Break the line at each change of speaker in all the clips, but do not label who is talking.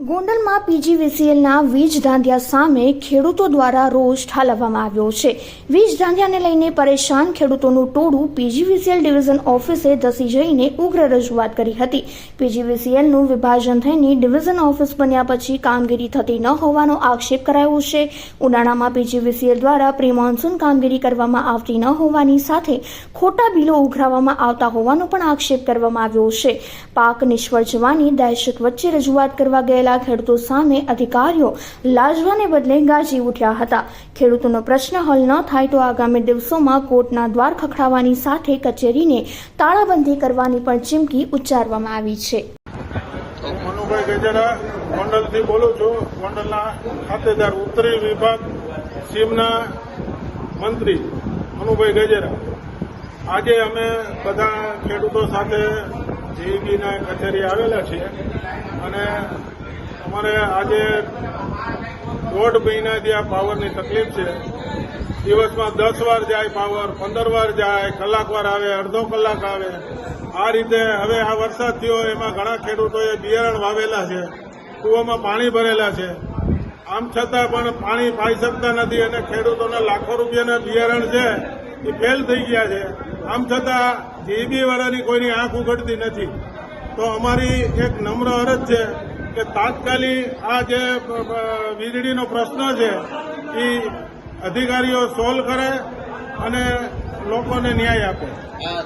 ગોંડલમાં પીજીવીસીએલના વીજ ધાંધિયા સામે ખેડૂતો દ્વારા રોષ ઠાલવવામાં આવ્યો છે. વીજ ધાંધિયાને લઈને પરેશાન ખેડૂતોનું ટોળું પીજીવીસીએલ ડિવિઝન ઓફિસે ધસી જઈને ઉગ્ર રજૂઆત કરી હતી. પીજીવીસીએલનું વિભાજન થઈને ડિવિઝન ઓફિસ બન્યા પછી કામગીરી થતી ન હોવાનો આક્ષેપ કરાયો છે. ઉનાળામાં પીજીવીસીએલ દ્વારા પ્રી મોન્સૂન કામગીરી કરવામાં આવતી ન હોવાની સાથે ખોટા બિલો ઉઘરાવવામાં આવતા હોવાનો પણ આક્ષેપ કરવામાં આવ્યો છે. પાક નિષ્ફળ જવાની દહેશત વચ્ચે રજૂઆત કરવા ગયેલા ખેડૂતો સામે અધિકારીઓ લાજવાને બદલે ગાજી ઉઠ્યા હતા. ખેડૂતોનો પ્રશ્ન હલ ન થાય તો આગામી દિવસોમાં કોર્ટના દ્વાર ખખડાવવાની સાથે કચેરીને તાળાબંધી કરવાની પણ ચીમકી ઉચ્ચારવામાં આવી છે.
મનુભાઈ ગજેરા ગોંડલથી બોલું છું. ગોંડલના ખાતેદાર, ઉત્તરી વિભાગ સીમના મંત્રી મનુભાઈ ગજેરા. આજે અમે બધા ખેડૂતો સાથે જીઈબીના કચેરી આવેલા છીએ અને અમારે આજે દોઢ મહિનાથી આ પાવરની તકલીફ છે. દિવસમાં દસ વાર જાય પાવર, પંદર વાર જાય, કલાક વાર આવે, અડધો કલાક આવે. આ રીતે હવે આ વરસાદ થયો, એમાં ઘણા ખેડૂતોએ બિયારણ વાવેલા છે. કૂવામાં પાણી ભરેલા છે. આમ છતાં પણ પાણી પાઈ શકતા નથી અને ખેડૂતોના લાખો રૂપિયાના બિયારણ છે, એ ફેલ થઈ ગયા છે. આમ છતાં જીબી વાળાની કોઈની આંખ ઉઘડતી નથી. તો અમારી એક નમ્ર અરજ છે કે તાત્કાલિક આ જે વીજળીનો પ્રશ્ન છે એ અધિકારીઓ સોલ્વ કરે અને લોકોને ન્યાય આપે.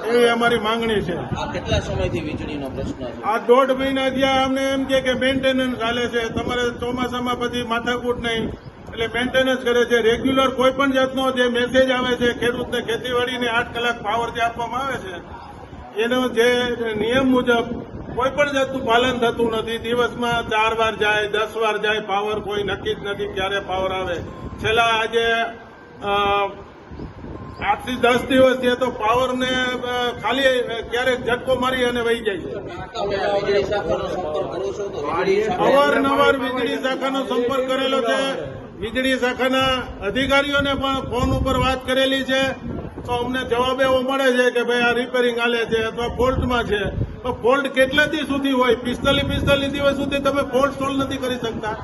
એવી અમારી માંગણી છે.
આ કેટલા સમયથી વીજળીનો પ્રશ્ન છે?
આ દોઢ મહિના જ્યાં અમને એમ કે મેન્ટેનન્સ ચાલે છે. તમારે ચોમાસામાં પછી માથાકૂટ નહીં. એટલે મેન્ટેનન્સ કરે છે. રેગ્યુલર કોઈ પણ જાતનો જે મેસેજ આવે છે, ખેડૂતને ખેતીવાડીને આઠ કલાક પાવર જે આપવામાં આવે છે, એનો જે નિયમ મુજબ કોઈ પણ જાતનું પાલન થતું નથી. દિવસમાં ચાર વાર જાય, દસ વાર જાય પાવર કોઈ નક્કી જ નથી ક્યારે પાવર આવે. છેલ્લા આજે આજથી દસ દિવસ છે તો પાવરને ખાલી ક્યારેક ઝટકો મારી અને વહી જાય છે. અવારનવાર વીજળી શાખાનો સંપર્ક કરેલો છે. વીજળી શાખાના અધિકારીઓને પણ ફોન ઉપર વાત કરેલી છે. તો અમને જવાબ એવો મળે છે કે ભાઈ આ રિપેરિંગ હાલે છે અથવા ફોલ્ટમાં છે. તો ફોલ્ટ કેટલા દિવસ સુધી હોય? પિસ્તાલીસ પિસ્તાલીસ દિવસ સુધી તમે ફોલ્ટ સોલ્વ નથી કરી શકતા.